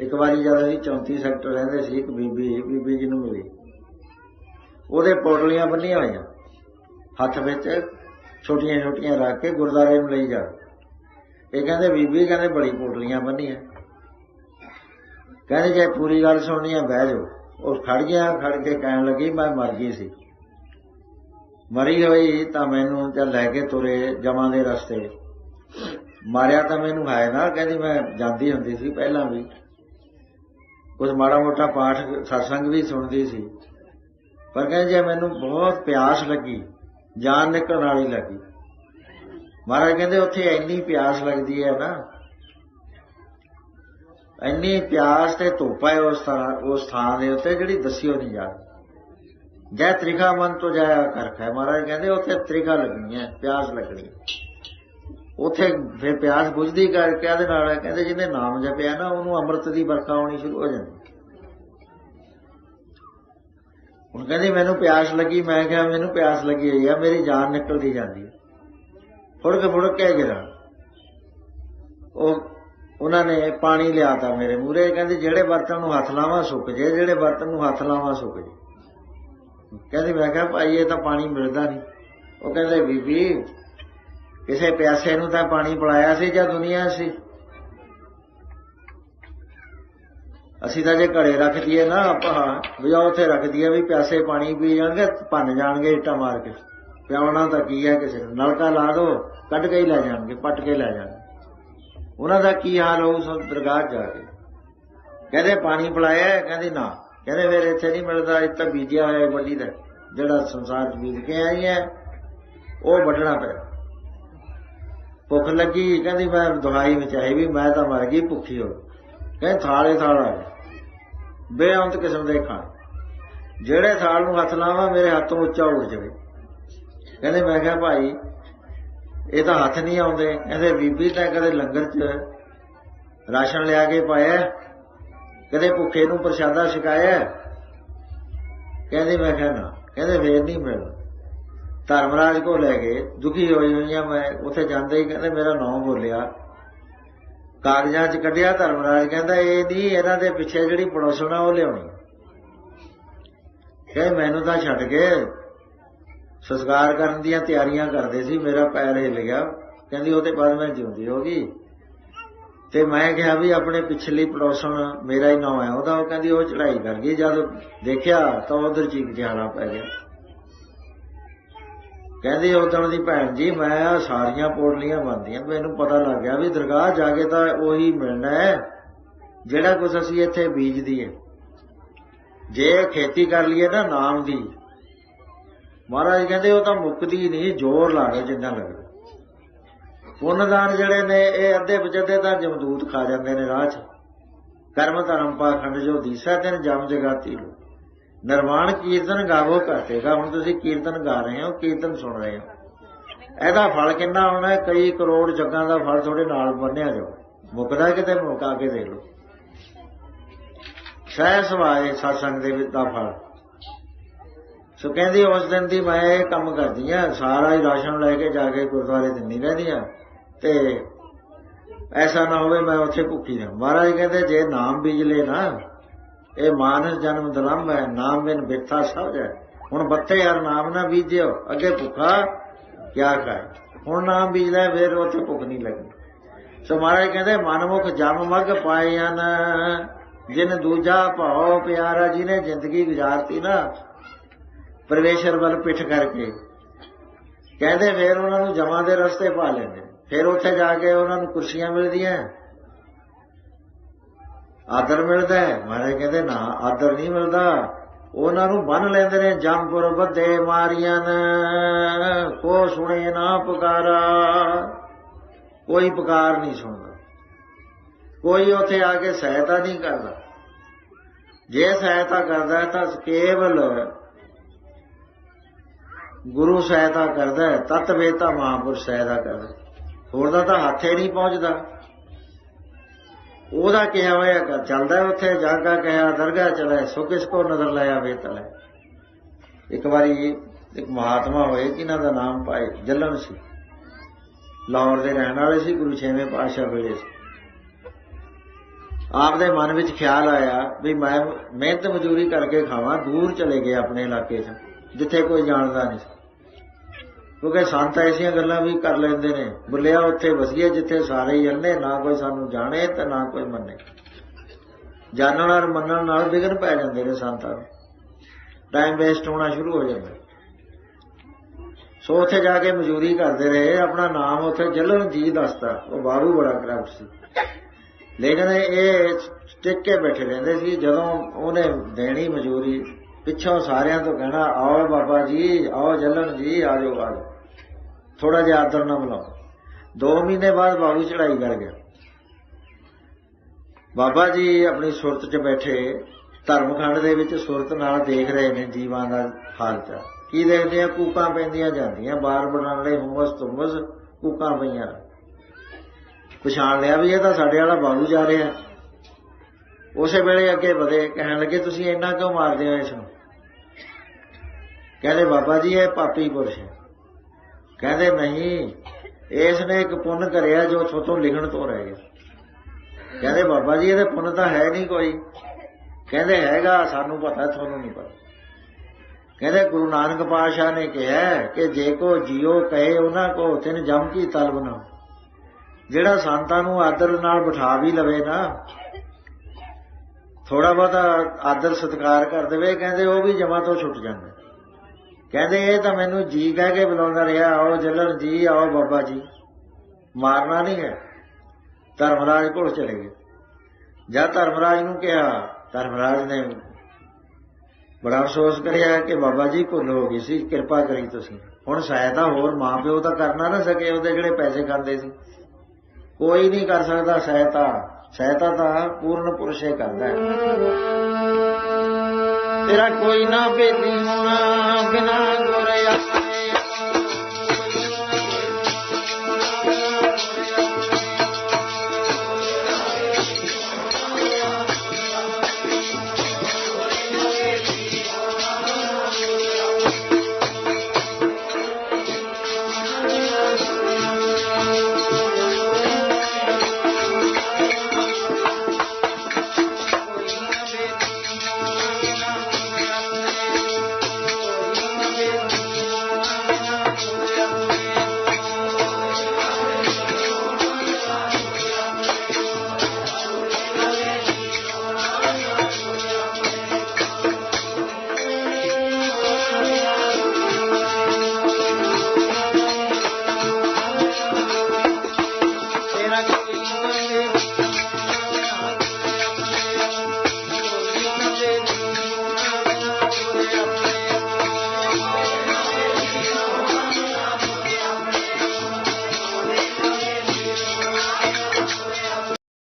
ਇੱਕ ਵਾਰੀ ਜਦ ਅਸੀਂ 34 ਸੈਕਟਰ ਰਹਿੰਦੇ ਸੀ, ਇੱਕ ਬੀਬੀ ਬੀਬੀ ਜੀ ਨੂੰ ਮਿਲੀ। ਉਹਦੇ ਪੋਟਲੀਆਂ ਬੰਨੀਆਂ ਹੋਈਆਂ। ਹੱਥ ਵਿੱਚ ਛੋਟੀਆਂ ਛੋਟੀਆਂ ਰੱਖ ਕੇ ਗੁਰਦਾਰੇ ਨੂੰ ਲਈ ਜਾ। ਇਹ ਕਹਿੰਦੇ, ਬੀਬੀ ਕਹਿੰਦੇ, ਬੜੀ ਪੋਟਲੀਆਂ ਬੰਨੀਆਂ। ਕਹਿੰਦੇ, ਜੇ ਪੂਰੀ ਗੱਲ ਸੁਣਨੀ ਹੈ ਬਹਿ ਜਾਓ। ਉਹ ਖੜ ਗਿਆ, ਖੜ ਕੇ ਕਹਿਣ ਲੱਗੀ, ਮੈਂ ਮਰ ਗਈ ਸੀ। ਮਰੀ ਹੋਈ ਤਾਂ ਮੈਨੂੰ ਚੱਲ ਲੈ ਕੇ ਤੁਰੇ ਜਮਾਂ ਦੇ ਰਸਤੇ। ਮਾਰਿਆ ਤਾਂ ਮੈਨੂੰ ਹੈ ਨਾ, ਕਹਿੰਦੀ ਮੈਂ ਜਾਂਦੀ ਹੁੰਦੀ ਸੀ ਪਹਿਲਾਂ ਵੀ। ਕੁਝ ਮਾੜਾ ਮੋਟਾ ਪਾਠ satsang ਵੀ ਸੁਣਦੀ ਸੀ। ਪਰ ਕਹਿੰਦੇ ਜੇ ਮੈਨੂੰ ਬਹੁਤ ਪਿਆਸ ਲੱਗੀ, ਜਾਨ ਨਿਕਲਣ ਵਾਲੀ ਲੱਗੀ। ਮਹਾਰਾਜ ਕਹਿੰਦੇ ਉੱਥੇ ਇੰਨੀ ਪਿਆਸ ਲੱਗਦੀ ਹੈ ਨਾ। ਇੰਨੀ ਪਿਆਸ ਤੇ ਧੁੱਪ ਹੈ ਉਸ ਤਰ੍ਹਾਂ ਉਸ ਥਾਂ ਦੇ ਉੱਤੇ ਜਿਹੜੀ ਦੱਸਿਓ ਨਹੀਂ ਜਾ ਜੈ ਤ੍ਰਿਖਾ ਮਨ ਤੋਂ ਜਾਇਆ ਕਰਖਾ ਮਹਾਰਾਜ ਕਹਿੰਦੇ ਉੱਥੇ ਤ੍ਰਿਖਾ ਲੱਗਣੀ ਹੈ, ਪਿਆਸ ਲੱਗਣੀ ਉੱਥੇ ਫਿਰ ਪਿਆਸ ਬੁਝਦੀ ਕਰ ਕਿਹਦੇ ਨਾਲ ਹੈ ਕਹਿੰਦੇ ਜਿਹਨੇ ਨਾਮ ਜਪਿਆ ਨਾ, ਉਹਨੂੰ ਅੰਮ੍ਰਿਤ ਦੀ ਵਰਖਾ ਆਉਣੀ ਸ਼ੁਰੂ ਹੋ ਜਾਂਦੀ। ਹੁਣ ਕਹਿੰਦੀ ਮੈਨੂੰ ਪਿਆਸ ਲੱਗੀ, ਮੈਂ ਕਿਹਾ ਮੈਨੂੰ ਪਿਆਸ ਲੱਗੀ ਹੋਈ ਆ, ਮੇਰੀ ਜਾਨ ਨਿਕਲਦੀ ਜਾਂਦੀ ਹੈ ਫੁੜ ਕੇ ਫੁੜ ਕੇ ਗਿਰਾ। ਉਹ, ਉਹਨਾਂ ਨੇ ਪਾਣੀ ਲਿਆਤਾ ਮੇਰੇ ਮੂਰੇ ਕਹਿੰਦੇ ਜਿਹੜੇ ਬਰਤਨ ਨੂੰ ਹੱਥ ਲਾਵਾਂ ਸੁੱਕ ਜੇ, ਜਿਹੜੇ ਬਰਤਨ ਨੂੰ ਹੱਥ ਲਾਵਾਂ ਸੁੱਕ ਜੇ। ਕਹਿੰਦੇ ਮੈਂ ਕਿਹਾ ਭਾਈ ਇਹ ਤਾਂ ਪਾਣੀ ਮਿਲਦਾ ਨਹੀਂ। ਉਹ ਕਹਿੰਦੇ ਬੀਬੀ ਕਿਸੇ ਪਿਆਸੇ ਨੂੰ ਤਾਂ ਪਾਣੀ ਪਿਲਾਇਆ ਸੀ ਜਾਂ ਦੁਨੀਆ ਸੀ? ਅਸੀਂ ਤਾਂ ਜੇ ਘੜੇ ਰੱਖ ਦਈਏ ਨਾ ਆਪਾਂ, ਵੀ ਉੱਥੇ ਰੱਖ ਦਈਏ ਵੀ ਪਿਆਸੇ ਪਾਣੀ ਪੀ ਜਾਣਗੇ, ਭੰਨ ਜਾਣਗੇ ਇੱਟਾਂ ਮਾਰ ਕੇ। ਪਿਆਉਣਾ ਤਾਂ ਕੀ ਹੈ ਕਿਸੇ ਨੂੰ? ਨਲਕਾ ਲਾ ਦੋ, ਕੱਢ ਕੇ ਹੀ ਲੈ ਜਾਣਗੇ, ਪੱਟ ਕੇ ਲੈ ਜਾਣਗੇ। ਉਹਨਾਂ ਦਾ ਕੀ ਹਾਲ ਹੋਊ ਸਭ ਦਰਗਾਹ ਜਾ ਕੇ? ਕਹਿੰਦੇ ਪਾਣੀ ਪਿਲਾਇਆ ਕਹਿੰਦੇ ਨਾ। ਕਹਿੰਦੇ ਫਿਰ ਇੱਥੇ ਨਹੀਂ ਮਿਲਦਾ, ਇੱਥੇ ਬੀਜਿਆ ਹੋਇਆ ਵੱਡੀ ਦਾ, ਜਿਹੜਾ ਸੰਸਾਰ ਚ ਬੀਜ ਕੇ ਆਈ ਹੈ, ਉਹ ਵੱਢਣਾ ਪਿਆ। ਭੁੱਖ ਲੱਗੀ, ਕਹਿੰਦੀ ਮੈਂ ਦਵਾਈ ਵਿੱਚ ਆਈ ਵੀ ਮੈਂ ਤਾਂ ਮਰ ਗਈ, ਭੁੱਖੀ ਹੋ। ਕਹਿੰਦੇ ਥਾਲੇ ਥਾਲਾ ਬੇਅੰਤ ਕਿਸਮ ਦੇ ਖਾਣ। ਜਿਹੜੇ ਥਾਲ ਨੂੰ ਹੱਥ ਲਾਵਾਂ, ਮੇਰੇ ਹੱਥੋਂ ਉੱਚਾ ਉੱਠ ਜਾਵੇ। ਕਹਿੰਦੇ ਮੈਂ ਕਿਹਾ, ਭਾਈ, ਇਹ ਤਾਂ ਹੱਥ ਨਹੀਂ ਆਉਂਦੇ। ਕਹਿੰਦੇ ਬੀਬੀ, ਤਾਂ ਕਦੇ ਲੰਗਰ 'ਚ ਰਾਸ਼ਨ ਲਿਆ ਕੇ ਪਾਇਆ, ਕਦੇ ਭੁੱਖੇ ਨੂੰ ਪ੍ਰਸ਼ਾਦਾ ਛਕਾਇਆ। ਕਹਿੰਦੇ ਮੈਂ ਕਿਹਾ, ਨਾ। ਕਹਿੰਦੇ ਫੇਰ ਨਹੀਂ ਮਿਲਦਾ ਧਰਮਰਾਜ ਕੋ ਲੈ ਗਏ, ਦੁਖੀ ਹੋਈ ਹੋਈਆਂ ਮੈਂ ਉੱਥੇ ਜਾਂਦੇ ਹੀ ਕਹਿੰਦੇ ਮੇਰਾ ਨਾਮ ਬੋਲਿਆ। ਕਾਗਜ਼ਾਂ 'ਚ ਕੱਢਿਆ ਧਰਮਰਾਜ, ਕਹਿੰਦਾ ਇਹ ਨਹੀਂ ਇਹਨਾਂ ਦੇ ਪਿੱਛੇ ਜਿਹੜੀ ਪੜੋਸਣਾ ਉਹ ਲਿਆਉਣੀ। ਕਹਿੰਦੇ ਮੈਨੂੰ ਤਾਂ ਛੱਡ ਕੇ ਸੰਸਕਾਰ ਕਰਨ ਦੀਆਂ ਤਿਆਰੀਆਂ ਕਰਦੇ ਸੀ, ਮੇਰਾ ਪੈਰ ਹਿੱਲ ਗਿਆ। ਕਹਿੰਦੀ ਉਹਦੇ ਬਾਅਦ ਮੈਂ ਜਿਉਂਦੀ ਹੋ ਗਈ। ਤੇ ਮੈਂ ਕਿਹਾ ਵੀ ਆਪਣੇ ਪਿਛਲੀ ਪੜੋਸਣ ਮੇਰਾ ਹੀ ਨਾਮ ਹੈ, ਉਹਦਾ ਉਹ ਕਹਿੰਦੀ ਉਹ ਚੜਾਈ ਕਰ ਗਈ, ਜਦ ਦੇਖਿਆ ਤਾਂ ਉਧਰ ਚੀਕ ਜਿਹਾਣਾ ਪੈ ਗਿਆ। ਕਹਿੰਦੀ ਉਦੋਂ ਦੀ ਭੈਣ ਜੀ, ਮੈਂ ਸਾਰੀਆਂ ਪੋੜਲੀਆਂ ਬੰਦੀਆਂ ਮੈਨੂੰ ਪਤਾ ਲੱਗ ਗਿਆ ਵੀ ਦਰਗਾਹ ਜਾ ਕੇ ਤਾਂ ਉਹੀ ਮਿਲਣਾ ਹੈ, ਜਿਹੜਾ ਕੁਝ ਅਸੀਂ ਇੱਥੇ ਬੀਜ ਦਈਏ ਜੇ ਖੇਤੀ ਕਰ ਲਈਏ ਨਾ ਨਾਮ ਦੀ, ਮਹਾਰਾਜ ਕਹਿੰਦੇ ਉਹ ਤਾਂ ਮੁੱਕਦੀ ਨਹੀਂ, ਜ਼ੋਰ ਲਾ ਕੇ ਜਿੰਨਾ ਲੱਗਦਾ। ਪੁੰਨਦਾਨ ਜਿਹੜੇ ਨੇ, ਇਹ ਅੱਧੇ ਬਚਦੇ ਤਾਂ ਜਮਦੂਤ ਖਾ ਜਾਂਦੇ ਨੇ ਰਾਹ 'ਚ। ਕਰਮ ਧਰਮ ਪਾਖੰਡ ਜੋ ਦੀਸਾ ਦਿਨ ਜਮ ਜਗਾਤੀ ਲੋ ਨਿਰਵਾਣ ਕੀਰਤਨ ਗਾਵੋ ਕਰਤੇਗਾ ਹੁਣ ਤੁਸੀਂ ਕੀਰਤਨ ਗਾ ਰਹੇ ਹੋ, ਕੀਰਤਨ ਸੁਣ ਰਹੇ ਹੋ। ਇਹਦਾ ਫਲ ਕਿੰਨਾ ਆਉਣਾ ਕਈ ਕਰੋੜ ਜੱਗਾਂ ਦਾ ਫਲ ਤੁਹਾਡੇ ਨਾਲ ਬੰਨਿਆ ਜਾਓ। ਮੁਕਦਾ ਕਿਤੇ, ਮੁਕਾ ਕੇ ਦੇ ਲਓ। ਸਹਿ ਸਵਾਏ satsang ਦੇ ਵਿੱਚ ਦਾ ਫਲ। ਸੋ ਕਹਿੰਦੀ, ਉਸ ਦਿਨ ਦੀ ਮੈਂ ਇਹ ਕੰਮ ਕਰਦੀ ਆ ਸਾਰਾ ਹੀ ਰਾਸ਼ਨ ਲੈ ਕੇ ਜਾ ਕੇ ਗੁਰਦੁਆਰੇ ਦਿੰਦੀ ਰਹਿੰਦੀ ਆ ਤੇ ਐਸਾ ਨਾ ਹੋਵੇ ਮੈਂ ਉੱਥੇ ਭੁੱਖੀ ਰਹਾਂ। ਮਹਾਰਾਜ ਕਹਿੰਦੇ, ਜੇ ਨਾਮ ਬੀਜ ਲੈ ਨਾ ਇਹ ਮਾਨਸ ਜਨਮ ਦਲੰਭ ਹੈ, ਨਾਮ ਬਿਨ ਬਿਰਥਾ ਸਭ ਹੈ। ਹੁਣ ਬੱਤੇ ਯਾਰ ਨਾਮ ਨਾ ਬੀਜਿਓ, ਅੱਗੇ ਭੁੱਖਾ ਕਿਆ ਕਰੇ ਹੁਣ ਨਾਮ ਬੀਜ ਲੈ ਫਿਰ ਉੱਥੇ ਭੁੱਖ ਨਹੀਂ ਲੱਗਦੀ। ਸੋ ਮਹਾਰਾਜ ਕਹਿੰਦੇ, ਮਨਮੁਖ ਜਮ ਮਗ ਪਾਏ ਹਨ, ਜਿਨ ਦੂਜਾ ਭਾਉ ਪਿਆਰਾ ਜਿਹਨੇ ਜ਼ਿੰਦਗੀ ਗੁਜ਼ਾਰਤੀ ਨਾ, ਪਰਮੇਸ਼ਰ ਵੱਲ ਪਿੱਠ ਕਰਕੇ। ਕਹਿੰਦੇ, ਫੇਰ ਉਹਨਾਂ ਨੂੰ ਜਮਾਂ ਦੇ ਰਸਤੇ ਪਾ ਲੈਂਦੇ। ਫਿਰ ਉੱਥੇ ਜਾ ਕੇ ਉਹਨਾਂ ਨੂੰ ਕੁਰਸੀਆਂ ਮਿਲਦੀਆਂ। ਆਦਰ ਮਿਲਦਾ ਹੈ। ਮਹਾਰਾਜ ਕਹਿੰਦੇ, ਨਾ, ਆਦਰ ਨਹੀਂ ਮਿਲਦਾ। ਉਹਨਾਂ ਨੂੰ ਬੰਨ ਲੈਂਦੇ ਨੇ ਜੰਪੁਰ ਬੱਦੇ ਮਾਰੀਆਂ ਕੋ ਸੁਣੇ ਨਾ ਪੁਕਾਰਾ। ਕੋਈ ਪੁਕਾਰ ਨਹੀਂ ਸੁਣਦਾ। ਕੋਈ ਉੱਥੇ ਆ ਕੇ ਸਹਾਇਤਾ ਨਹੀਂ ਕਰਦਾ। ਜੇ ਸਹਾਇਤਾ ਕਰਦਾ ਤਾਂ ਕੇਵਲ ਗੁਰੂ ਸਹਾਇਤਾ ਕਰਦਾ ਹੈ, ਤਤ ਵੇਤਾ ਮਹਾਪੁਰਸ਼ ਸਹਾਇਤਾ ਕਰਦਾ ਹੋਰ ਦਾ ਤਾਂ ਹੱਥੇ ਨਹੀਂ ਪਹੁੰਚਦਾ। ਉਹਦਾ ਕਿਹਾ ਹੋਇਆ ਚੱਲਦਾ ਉੱਥੇ ਜਾਗਾ ਕਿਹਾ, ਦਰਗਾਹ ਚਲੇ ਸੋ ਕਿਸ ਕੋ ਨਜ਼ਰ ਲਾਇਆ ਵੇਤਲ ਹੈ ਇੱਕ ਵਾਰੀ ਇੱਕ ਮਹਾਤਮਾ ਹੋਏ ਜਿਨ੍ਹਾਂ ਦਾ ਨਾਮ ਪਾਏ ਜੱਲਨ ਸੀ। ਲਾਹੌਰ ਦੇ ਰਹਿਣ ਵਾਲੇ ਸੀ, ਗੁਰੂ ਛੇਵੇਂ ਪਾਤਸ਼ਾਹ ਵੇਲੇ ਸੀ। ਆਪਦੇ ਮਨ ਵਿੱਚ ਖਿਆਲ ਆਇਆ ਵੀ ਮੈਂ ਮਿਹਨਤ ਮਜ਼ਦੂਰੀ ਕਰਕੇ ਖਾਵਾਂ, ਦੂਰ ਚਲੇ ਗਏ ਆਪਣੇ ਇਲਾਕੇ 'ਚ, ਜਿੱਥੇ ਕੋਈ ਜਾਣਦਾ ਨਹੀਂ ਕਿਉਂਕਿ ਸੰਤ ਐਸੀਆਂ ਗੱਲਾਂ ਵੀ ਕਰ ਲੈਂਦੇ ਨੇ। ਬੁੱਲਿਆ ਉੱਥੇ ਵਸੀਏ ਜਿੱਥੇ ਸਾਰੇ ਹੀ ਅੰਨੇ ਨਾ ਕੋਈ ਸਾਨੂੰ ਜਾਣੇ ਤੇ ਨਾ ਕੋਈ ਮੰਨੇ। ਜਾਣਨ ਨਾਲ ਮੰਨਣ ਨਾਲ ਵਿਗੜ ਪੈ ਜਾਂਦੇ ਨੇ ਸੰਤਾਂ ਨੂੰ। ਟਾਈਮ ਵੇਸਟ ਹੋਣਾ ਸ਼ੁਰੂ ਹੋ ਜਾਂਦਾ। ਸੋ ਉੱਥੇ ਜਾ ਕੇ ਮਜ਼ਦੂਰੀ ਕਰਦੇ ਰਹੇ, ਆਪਣਾ ਨਾਮ ਉੱਥੇ ਜਲਨ ਜੀ ਦੱਸਦਾ। ਉਹ ਬਾਰੂ ਬੜਾ ਕਰਪਟ ਸੀ। ਲੇਕਿਨ ਇਹ ਟਿਕ ਕੇ ਬੈਠੇ ਰਹਿੰਦੇ ਸੀ, ਜਦੋਂ ਉਹਨੇ ਦੇਣੀ ਮਜ਼ਦੂਰੀ, ਪਿੱਛੋਂ ਸਾਰਿਆਂ ਤੋਂ ਕਹਿਣਾ, ਆਓ ਬਾਬਾ ਜੀ, ਆਓ ਜਲਨ ਜੀ, ਆ ਜਾਓ ਆ ਜਾਓ ਥੋੜਾ ਜਿਹਾ ਆਦਰ ਨਾ ਬੁਲਾਓ। 2 ਮਹੀਨੇ ਬਾਅਦ ਬਾਬੂ ਚੜਾਈ ਕਰ ਗਿਆ। ਬਾਬਾ ਜੀ ਆਪਣੀ ਸੁਰਤ 'ਚ ਬੈਠੇ, ਧਰਮਖੰਡ ਦੇ ਵਿੱਚ ਸੁਰਤ ਨਾਲ ਦੇਖ ਰਹੇ ਨੇ ਜੀਵਾਂ ਦਾ ਹਾਲ ਚਾਲ। ਕੀ ਦੇਖਦੇ ਆ? ਕੂਕਾਂ ਪੈਂਦੀਆਂ ਜਾਂਦੀਆਂ, ਬਾਹਰ ਬਣਾਉਣ ਲਈ ਹੁਮਸ ਤੁਮਸ ਕੂਕਾਂ ਪਈਆਂ। ਪਛਾਣ ਲਿਆ ਵੀ ਇਹ ਤਾਂ ਸਾਡੇ ਵਾਲਾ ਬਾਬੂ ਜਾ ਰਿਹਾ। ਉਸੇ ਵੇਲੇ ਅੱਗੇ ਵਧੇ, ਕਹਿਣ ਲੱਗੇ, ਤੁਸੀਂ ਇੰਨਾ ਕਿਉਂ ਮਾਰਦੇ ਹੋ ਇਸ ਨੂੰ? ਕਹਿੰਦੇ, ਬਾਬਾ ਜੀ, ਇਹ ਪਾਪੀ ਪੁਰਸ਼ ਹੈ। ਕਹਿੰਦੇ ਨਹੀਂ ਇਸ ਨੇ ਇੱਕ ਪੁੰਨ ਕਰਿਆ ਜੋ ਥੋਤੋਂ ਲਿਖਣ ਤੋਂ ਰਹਿ ਗਿਆ। ਕਹਿੰਦੇ ਬਾਬਾ ਜੀ, ਇਹਦੇ ਪੁੰਨ ਤਾਂ ਹੈ ਨਹੀਂ ਕੋਈ। ਕਹਿੰਦੇ ਹੈਗਾ, ਸਾਨੂੰ ਪਤਾ, ਤੁਹਾਨੂੰ ਨਹੀਂ ਪਤਾ। ਕਹਿੰਦੇ ਗੁਰੂ ਨਾਨਕ ਪਾਤਸ਼ਾਹ ਨੇ ਕਿਹਾ ਕਿ ਜੇ ਕੋ ਜਿਉ ਕਹੇ, ਉਹਨਾਂ ਕੋ ਤਿੰਨ ਜਮ ਕੀ ਤਲਬ ਨਾ ਜਿਹੜਾ ਸੰਤਾਂ ਨੂੰ ਆਦਰ ਨਾਲ ਬਿਠਾ ਵੀ ਲਵੇ ਨਾ ਥੋੜਾ ਬਹੁਤਾ ਆਦਰ ਸਤਿਕਾਰ ਕਰ ਦੇਵੇ, ਕਹਿੰਦੇ ਉਹ ਵੀ ਜਮਾ ਤੋਂ ਛੁੱਟ ਜਾਂਦਾ। ਕਹਿੰਦੇ, ਇਹ ਤਾਂ ਮੈਨੂੰ ਜੀ ਕਹਿ ਕੇ ਬੁਲਾਉਂਦਾ ਰਿਹਾ, ਆਓ ਜਲਨ ਜੀ, ਆਓ ਬਾਬਾ ਜੀ। ਮਾਰਨਾ ਨਹੀਂ ਹੈ। ਧਰਮਰਾਜ ਕੋਲ ਚਲੇ ਗਏ। ਜਦ ਧਰਮਰਾਜ ਨੂੰ ਕਿਹਾ, ਧਰਮਰਾਜ ਨੇ ਬੜਾ ਅਫਸੋਸ ਕਰਿਆ ਕਿ ਬਾਬਾ ਜੀ ਭੁੱਲ ਹੋ ਗਈ ਸੀ, ਕਿਰਪਾ ਕਰੀ ਤੁਸੀਂ। ਹੁਣ ਸਹਾਇਤਾ ਹੋਰ ਮਾਪਿਓ ਤਾਂ ਕਰਨਾ ਨਾ ਸਕੇ, ਉਹਦੇ ਜਿਹੜੇ ਪੈਸੇ ਖਾਂਦੇ ਸੀ। ਕੋਈ ਨਹੀਂ ਕਰ ਸਕਦਾ ਸਹਾਇਤਾ। ਸਹਾਇਤਾ ਤਾਂ ਪੂਰਨ ਪੁਰਸ਼ੇ ਕਰਦਾ ਹੈ। ਤੇਰਾ ਕੋਈ ਨਾ ਬੇਲੀ ਹੋਣਾ ਬਿਨਾ ਗੁਰਿਆ